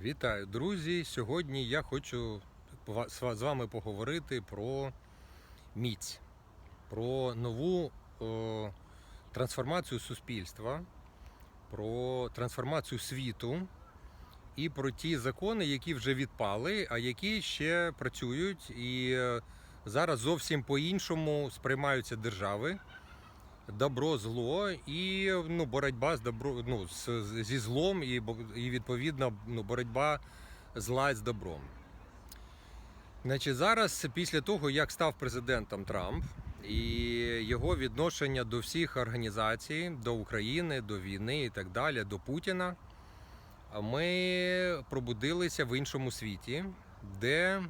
Вітаю, друзі! Сьогодні я хочу з вами поговорити про міць, про нову о, трансформацію суспільства, про трансформацію світу і про ті закони, які вже відпали, а які ще працюють і е, зараз зовсім по-іншому сприймаються держави. Добро, зло і ну, боротьба з добро, ну, з, зі злом, і, і відповідно ну, боротьба зла з добром. Значить, зараз, після того, як став президентом Трамп і його відношення до всіх організацій, до України, до війни і так далі, до Путіна, ми пробудилися в іншому світі, де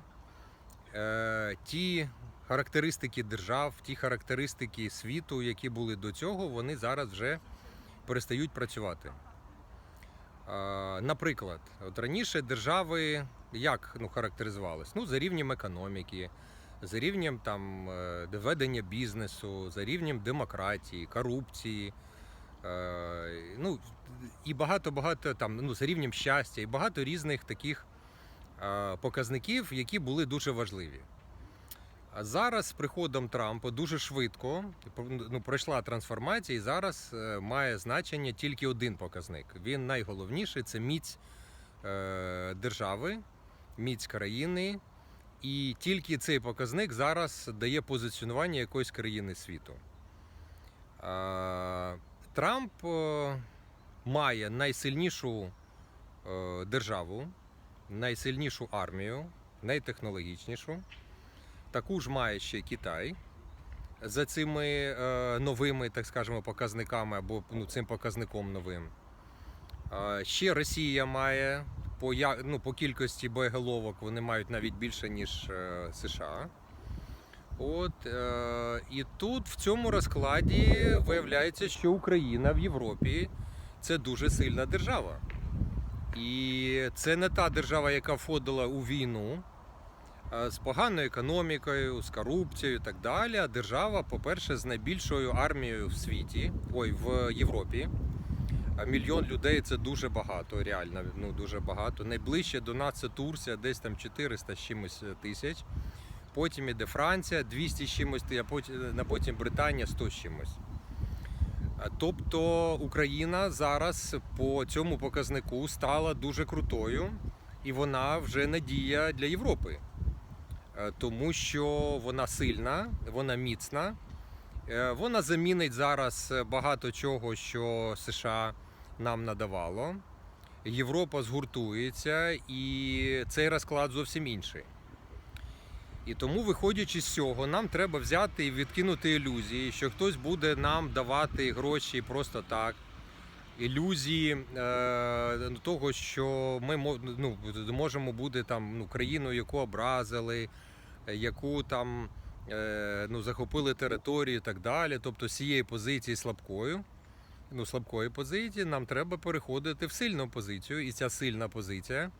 е, ті характеристики держав, ті характеристики світу, які були до цього, вони зараз вже перестають працювати. Наприклад, от раніше держави як ну, характеризувались? Ну, за рівнем економіки, за рівнем там, е, ведення бізнесу, за рівнем демократії, корупції. е, Ну, і багато-багато там, ну, за рівнем щастя, і багато різних таких е, показників, які були дуже важливі. Зараз з приходом Трампа дуже швидко ну, пройшла трансформація, і зараз е, має значення тільки один показник. Він найголовніший це міць е, держави, міць країни. І тільки цей показник зараз дає позиціонування якоїсь країни світу. Трамп е, має найсильнішу державу, найсильнішу армію, найтехнологічнішу. Таку ж має ще Китай за цими е, новими, так скажемо, показниками або ну, цим показником новим. Ще Росія має по, ну, по кількості боєголовок вони мають навіть більше, ніж е, США. От, е, і тут в цьому розкладі виявляється, що Україна в Європі це дуже сильна держава. І це не та держава, яка входила у війну з поганою економікою, з корупцією і так далі. Держава, по-перше, з найбільшою армією в світі, ой, в Європі. Мільйон людей це дуже багато, реально ну дуже багато. Найближче до нас це Турція, десь там 400 з чимось тисяч. Потім іде Франція, 200 з чимось, а потім, а потім Британія 100 з чимось. Тобто Україна зараз по цьому показнику стала дуже крутою, і вона вже надія для Європи. Е, Тому що вона сильна, вона міцна. Е, Вона замінить зараз багато чого, що США нам надавало. Європа згуртується, і цей розклад зовсім інший. І тому, виходячи з цього, нам треба взяти і відкинути ілюзії, що хтось буде нам давати гроші просто так. Ілюзії е, того, що ми ну, можемо бути там ну, країною, яку образили, яку там е, ну, захопили територію і так далі. Тобто з цієї позиції слабкою, ну, слабкої позиції, нам треба переходити в сильну позицію, і ця сильна позиція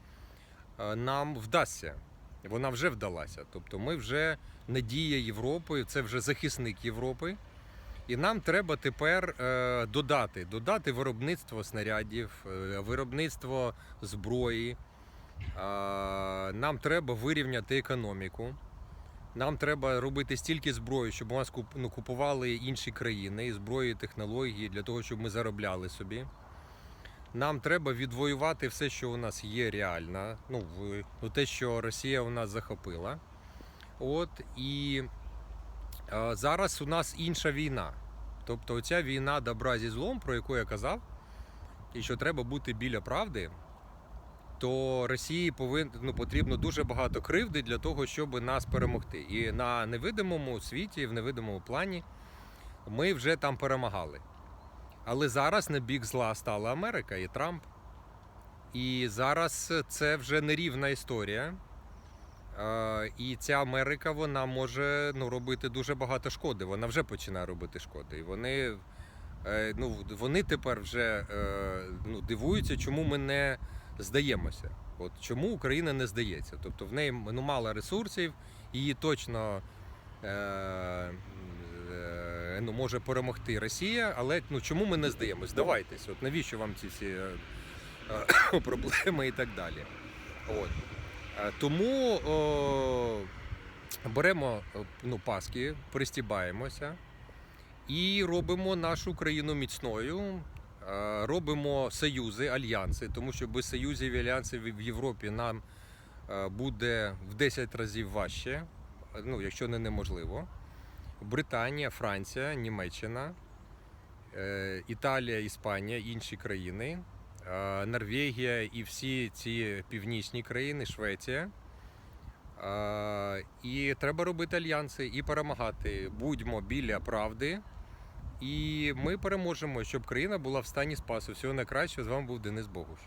е, нам вдасться. Вона вже вдалася. Тобто ми вже надія Європи, це вже захисник Європи. І нам треба тепер е, додати, додати виробництво снарядів, е, виробництво зброї. Нам треба вирівняти економіку. Нам треба робити стільки зброї, щоб у нас ну, купували інші країни, зброї, технології для того, щоб ми заробляли собі. Нам треба відвоювати все, що у нас є реально. Ну, те, що Росія у нас захопила. От і зараз у нас інша війна. Тобто оця війна добра зі злом, про яку я казав, і що треба бути біля правди, то Росії повин, ну, потрібно дуже багато кривди для того, щоб нас перемогти. І на невидимому світі, в невидимому плані, ми вже там перемагали. Але зараз на бік зла стала Америка і Трамп. І зараз це вже нерівна історія. І ця Америка вона може ну, робити дуже багато шкоди. Вона вже починає робити шкоди. І вони, е, ну, вони тепер вже е, ну, дивуються, чому ми не здаємося. От чому Україна не здається? Тобто в неї ну, мало ресурсів, її точно е, е, ну, може перемогти Росія, але ну, чому ми не здаємось? Здавайтесь, от навіщо вам ці всі е, е, проблеми і так далі. От. Е, Тому о, беремо е, ну, паски, пристібаємося і робимо нашу країну міцною. е, Робимо союзи, альянси, тому що без союзів і альянсів в Європі нам буде в 10 разів важче, ну, якщо не неможливо. Британія, Франція, Німеччина, Італія, Іспанія, інші країни, Норвегія і всі ці північні країни, Швеція. Е, І треба робити альянси і перемагати. Будьмо біля правди. І ми переможемо, щоб країна була в стані спасу. Всього найкращого з вами був Денис Богуш.